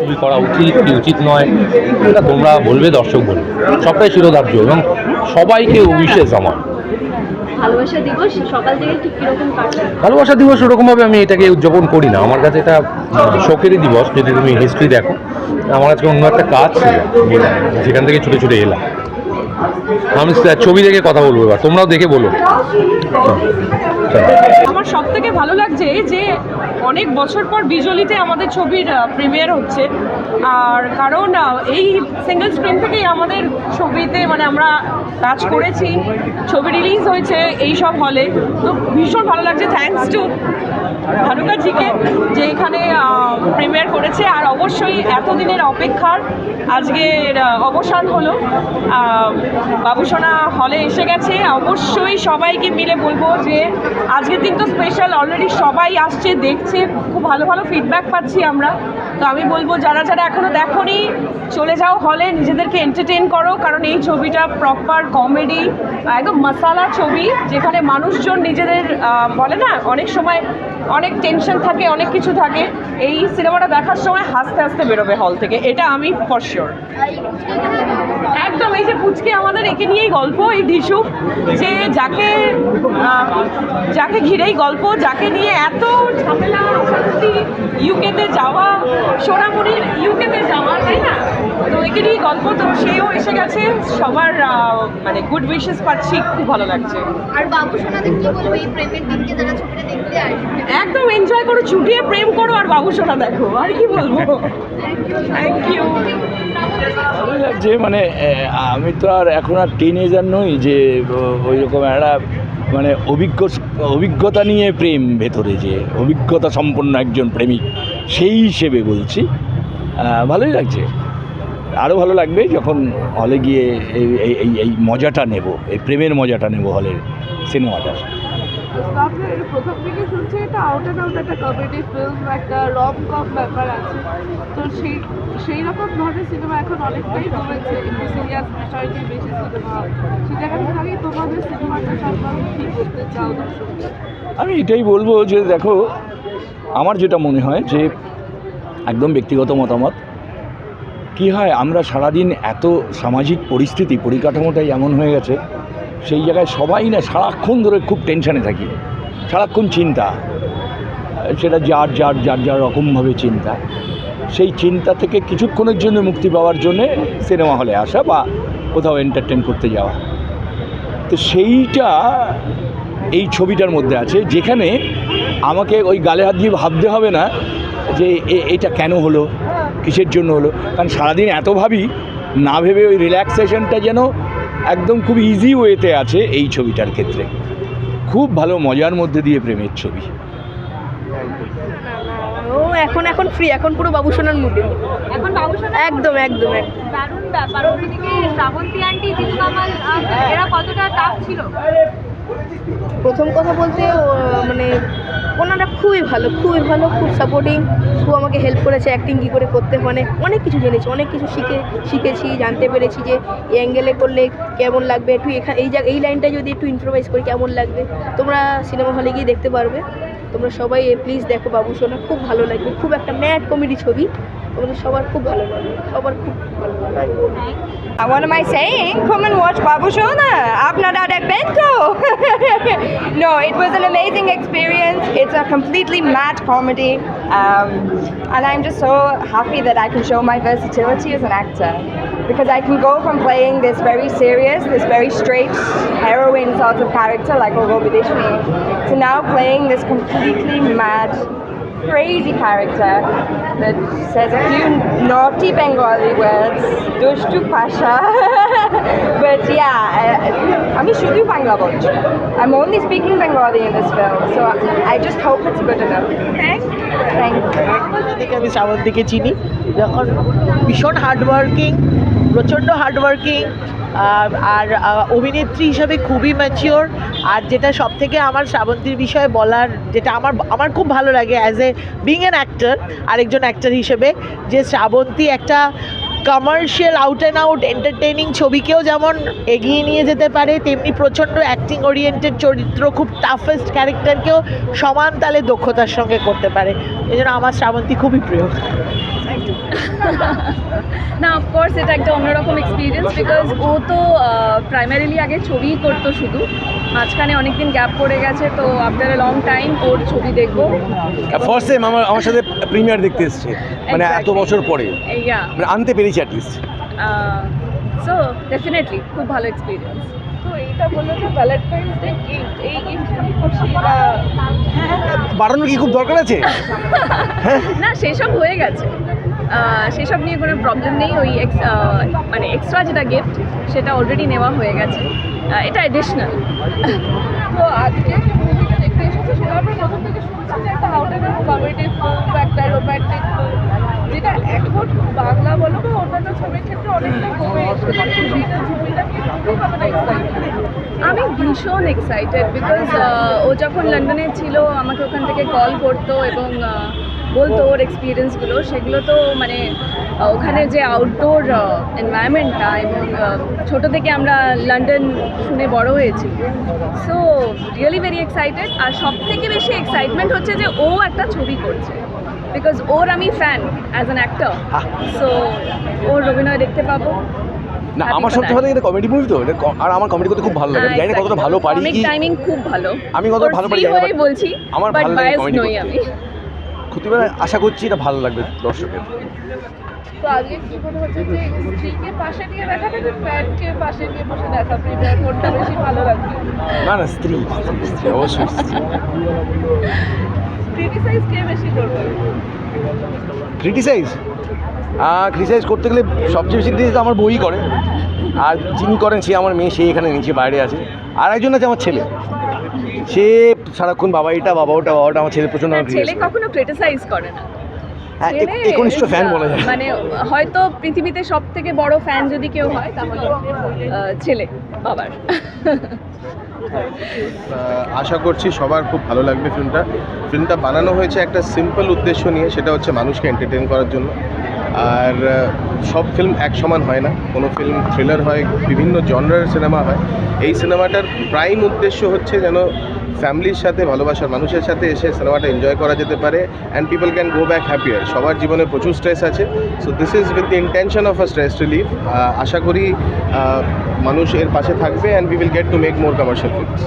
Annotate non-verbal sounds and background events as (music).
ছবি করা উচিত কি উচিত নয় এটা তোমরা বলবে দর্শক বলবে। সবটাই শিরোধার্য এবং সবাইকে অভিশেষ আমার ভালোবাসা দিবস সকাল থেকে ঠিক কীরকম ভালোবাসা দিবস ওরকমভাবে আমি এটাকে উদযাপন করি না। আমার কাছে এটা শোকেরই দিবস যদি তুমি হিস্ট্রি দেখো। আমার আজকে অন্য একটা কাজ ছিল যেখান থেকে ছুটে ছুটে এলাম। আমি ছবি দেখে কথা বলব এবার তোমরাও দেখে বলো। সব থেকে ভালো লাগছে যে অনেক বছর পর বিজলিতে আমাদের ছবির প্রিমিয়ার হচ্ছে। আর কারণ এই সিঙ্গেল স্ক্রিন থেকেই আমাদের ছবিতে মানে আমরা কাজ করেছি, ছবি রিলিজ হয়েছে এই সব হলে তো ভীষণ ভালো লাগছে। থ্যাংকস টু ভানুকাজিকে যে এখানে প্রিমিয়ার করেছে আর অবশ্যই এতদিনের অপেক্ষার আজকের অবসান হলো। বাবুসোনা হলে এসে গেছে। অবশ্যই সবাইকে মিলে বলব যে আজকের দিন তো স্পেশাল অলরেডি সবাই আসছে, দেখছে, খুব ভালো ভালো ফিডব্যাক পাচ্ছি আমরা। তো আমি বলব, যারা যারা এখনও দেখোনি, চলে যাও হলে, নিজেদেরকে এন্টারটেন করো, কারণ এই ছবিটা প্রপার কমেডি একদম মশালা ছবি, যেখানে মানুষজন নিজেদের বলে না, অনেক সময় অনেক টেনশন থাকে, অনেক কিছু থাকে। এই সিনেমাটা দেখার সময় হাসতে হাসতে বেরোবে হল থেকে, এটা আমি ফর শিওর একদম, এই যে পুচকে আমাদের একে নিয়েই গল্প, এই ঢিসু যে যাকে যাকে ঘিরেই গল্প, যাকে নিয়ে এত ঝামেলা ইউকেতে যাওয়া সোনামুড়ির ইউকেতে যাওয়া, তাই না? তো একে নিয়ে গল্প তো সেও এসে গেছে। সবার মানে গুড উইশেস পাচ্ছি খুব ভালো লাগছে। আর বাবু সোনাদের কি বলবে এই প্রেমের দিনকে যারা ছবিটা দেখতে আসবে? একদম এনজয় করো ছুটিয়ে প্রেম করো আর বাবু সোনা দেখো আর কি বলব? থ্যাংক ইউ ভালো লাগছে মানে আমি তো আর এখন আর টিনেজার নই যে ওই রকম একটা মানে অভিজ্ঞ অভিজ্ঞতা নিয়ে প্রেম ভেতরে যে অভিজ্ঞতা সম্পন্ন একজন প্রেমিক সেই হিসেবে বলছি। ভালোই লাগছে। আরও ভালো লাগবে যখন হলে গিয়ে এই এই- এই মজাটা নেব এই প্রেমের মজাটা নেব হলের সিনেমাটা। প্রথম থেকে শুনছি এটা আউট অ্যান্ড আউট একটা কমেডি ফিল্ম একটা রম কম ব্যাপার আছে। তো সেই সেই রকম ধরনের সিনেমা এখন অনেকটাই কমেছে একটু সিরিয়াস বিষয় নিয়ে বেশি সিনেমা জায়গা থেকে আমি তোমাদের সিনেমাটা সম্পর্কে কী করতে চাও আমি এটাই বলব যে দেখো আমার যেটা মনে হয় যে একদম ব্যক্তিগত মতামত কি হয়, আমরা সারাদিন এত সামাজিক পরিস্থিতি, পরিকাঠামোটাই এমন হয়ে গেছে, সেই জায়গায় সবাই না সারাক্ষণ ধরে খুব টেনশানে থাকি। সারাক্ষণ চিন্তা, সেটা যার যার যার যার রকমভাবে চিন্তা। সেই চিন্তা থেকে কিছুক্ষণের জন্য মুক্তি পাওয়ার জন্যে সিনেমা হলে আসা বা কোথাও এন্টারটেন করতে যাওয়া। তো সেইটা এই ছবিটার মধ্যে আছে, যেখানে আমাকে ওই গালে হাত দিয়ে ভাবতে হবে না যে এটা কেন হলো? কিসের জন্য হলো? কারণ সারাদিন এত ভাবি না ভেবে ওই রিল্যাক্সেশনটা যেন একদম খুব ইজি ওয়েতে আছে এই ছবিটার ক্ষেত্রে। খুব ভালো মজার মধ্যে দিয়ে প্রেমের ছবি। ও এখন এখন ফ্রি এখন পুরো বাবু সোনার মুডে। এখন বাবু একদম একদম একদম। দারুণ ব্যাপার। অন্যদিকে শ্রাবন্তী আন্টি জিতু কামাল এরা কতটা টাফ ছিল? প্রথম কথা বলতে মানে ওনারা খুবই ভালো খুবই ভালো, খুব সাপোর্টিং খুব আমাকে হেল্প করেছে অ্যাক্টিং কী করে করতে মানে অনেক কিছু জেনেছি, অনেক কিছু শিখে, শিখেছি, জানতে পেরেছি যে এই অ্যাঙ্গেলে করলে কেমন লাগবে। একটু এখানে এই জায়গা, এই লাইনটা যদি একটু ইম্প্রোভাইজ করি, কেমন লাগবে? তোমরা সিনেমা হলে গিয়ে দেখতে পারবে। তোমরা সবাই প্লিজ দেখো বাবু সোনা খুব ভালো লাগবে খুব একটা ম্যাড কমেডি ছবি তোমাদের সবার খুব ভালো লাগবে সবার খুব ভালো লাগবে Uh, What am I saying? Come and watch Babu Shona. Apnada de Bento. no, it was an amazing experience. It's a completely mad comedy. Um, and I'm just so happy that I can show my versatility as an actor. Because I can go from playing this very serious, this very straight heroine sort of character like Ogo Bidishmi to now playing this completely mad crazy character that says a few naughty Bengali words, Dushtu Pasha. (laughs) but yeah, uh, আমি শুধু বাংলা বলছি I'm only speaking Bengali in this film, so I just hope it's good enough. Thank you. থেকে আমি শ্রাবন্তীকে চিনি যখন ভীষণ hardworking প্রচণ্ড hardworking আর অভিনেত্রী হিসাবে খুবই ম্যাচিওর আর যেটা সব থেকে আমার শ্রাবন্তীর বিষয়ে বলার, যেটা আমার আমার খুব ভালো লাগে as a being an actor আরেকজন অ্যাক্টার হিসেবে, যে শ্রাবন্তী একটা commercial out and out entertaining ছবিকেও যেমন এগিয়ে নিয়ে যেতে পারে, তেমনি প্রচণ্ড অ্যাক্টিং ওরিয়েন্টেড চরিত্র, খুব টাফেস্ট ক্যারেক্টারকেও সমান তালে দক্ষতার সঙ্গে করতে পারে। এই জন্য আমার শ্রাবন্তী খুবই প্রিয়। (laughs) না অফকোর্স এটা একটা অন্যরকম এক্সপিরিয়েন্স বিকজ ও তো প্রাইমারিলি আগে ছবিই করতো শুধু। মাঝখানে অনেকদিন গ্যাপ পড়ে গেছে তো আফটার লং টাইম ওর ছবি দেখব। ফার্স্ট টাইম আমার আমার সাথে প্রিমিয়ার দেখতে এসেছে মানে এত বছর পরে। ইয়া মানে আনতে পেরেছি অ্যাটলিস্ট সো ডেফিনেটলি খুব ভালো এক্সপিরিয়েন্স বাড়ানোর কি খুব দরকার আছে? (laughs) না সেসব হয়ে গেছে। সেসব নিয়ে কোনো প্রবলেম নেই ওই ex- মানে এক্সট্রা যেটা গিফট সেটা অলরেডি নেওয়া হয়ে গেছে। এটা এডিশনাল তো আজকে যে মুভিটা দেখতে এসেছে সেটা আমরা প্রথম থেকে শুনছি যে একটা আউটার কমেডি ফিল্ম একটা রোম্যান্টিক ফিল্ম যেটা এখন বাংলা বলো বা অন্যান্য ছবির ক্ষেত্রে অনেকটা কমে এসেছে। সেইটা ছবিটা কি খুবই মানে আমি ভীষণ এক্সাইটেড বিকজ ও যখন লন্ডনে ছিল আমাকে ওখান থেকে কল করতো এবং বলতো ওর এক্সপিরিয়েন্সগুলো সেগুলো তো মানে ওখানে যে আউটডোর এনভায়রনমেন্টটা এবং ছোট থেকে আমরা লন্ডন শুনে বড় হয়েছি। সো রিয়েলি ভেরি এক্সাইটেড আর সব থেকে বেশি এক্সাইটমেন্ট হচ্ছে যে ও একটা ছবি করছে। বিকজ ওর আমি fan as an actor so ওর অভিনয় দেখতে পাবো। না আমার সবচেয়ে that. ভালো এটা কমেডি মুভি তো। আর আমার কমেডি করতে খুব ভালো লাগে। আমি জানি কতটা ভালো পারি টাইমিং খুব ভালো। আমি কতটা ভালো পারি বলছি আমার ভালো লাগে বায়াস comedy নই করতে। আশা করছি এটা ভালো লাগবে দর্শকের। তো আজকে কি মনে হচ্ছে যে স্ত্রীকে পাশে নিয়ে না ফ্যানকে পাশে নিয়ে বসে কোনটা বেশি ভালো লাগবে? না না স্ত্রী স্ত্রী, অবশ্যই স্ত্রী। ক্রিটিসাইজ কে বেশি করবে? ক্রিটিসাইজ ক্রিটিসাইজ করতে গেলে সবচেয়ে বেশি ক্রিটিসাইজ আমার বই করে। আর যিনি করেন সে আমার মেয়ে সে এখানে নিচে বাইরে আছে। আর একজন আছে আমার ছেলে। সে সারাক্ষণ বাবা এটা বাবা ওটা বাবা ওটা আমার ছেলে প্রচণ্ড না, আমাকে ছেলে। কখনো ক্রিটিসাইজ করে না। হ্যাঁ একনিষ্ঠ ফ্যান বলা যায়। মানে হয়তো পৃথিবীতে সব থেকে বড় ফ্যান যদি কেউ হয় তাহলে ছেলে বাবার। আশা করছি সবার খুব ভালো লাগবে ফিল্মটা ফিল্মটা বানানো হয়েছে একটা সিম্পল উদ্দেশ্য নিয়ে সেটা হচ্ছে মানুষকে এন্টারটেন করার জন্য। আর সব ফিল্ম এক সমান হয় না। কোনো ফিল্ম থ্রিলার হয়, বিভিন্ন জনরার সিনেমা হয়। এই সিনেমাটার প্রাইম উদ্দেশ্য হচ্ছে যেন ফ্যামিলির সাথে, ভালোবাসার মানুষের সাথে এসে সিনেমাটা এনজয় করা যেতে পারে and people can go back happier সবার জীবনে প্রচুর স্ট্রেস আছে। So this is with the intention of a stress relief আশা করি মানুষ এর পাশে থাকবে and we will get to make more commercial films